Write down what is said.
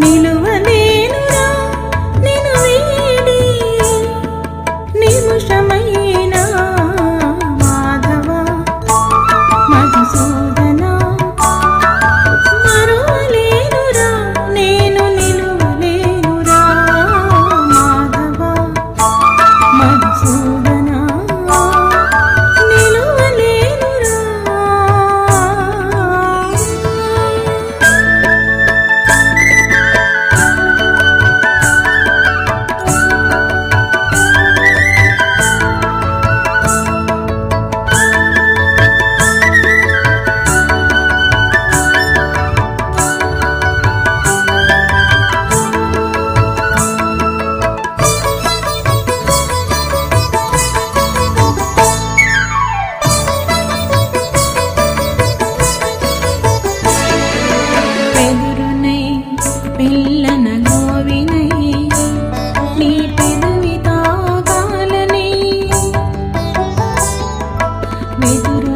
నిలువ mi duro.